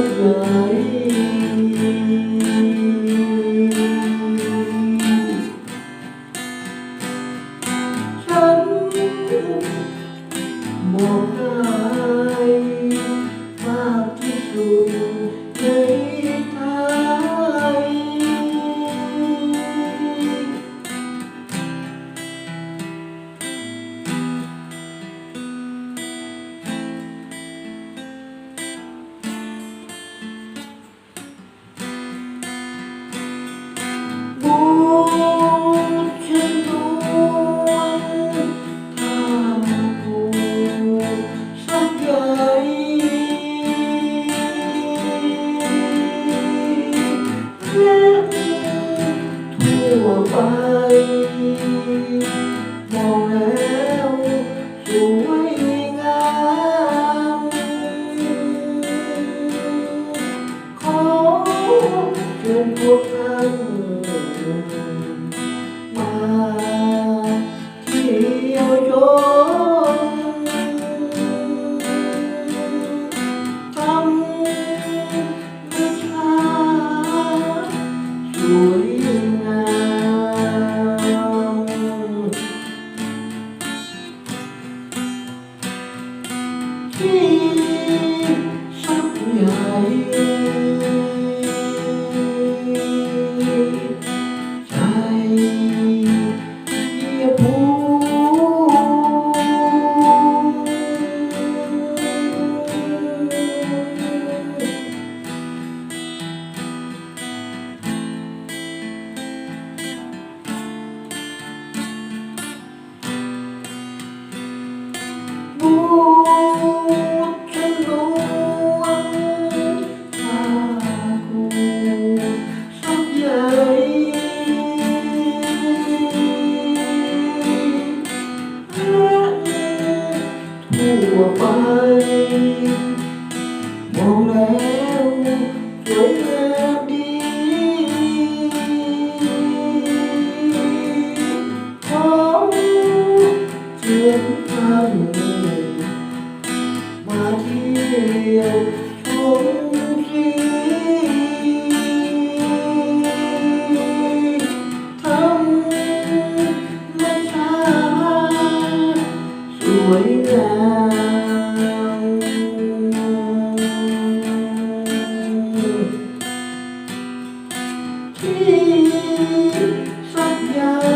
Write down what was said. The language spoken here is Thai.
ทั่วชาติใหญ่ฉันมองได้ เชิญพวกท่านมาเที่ยวชมธรรมชาติสวยงามที่สักใหญ่ แล้วสวยงามดีขอเชิญท่านมาเที่ยวชมสีธรรมชาติสวยงาม ที่สัญญา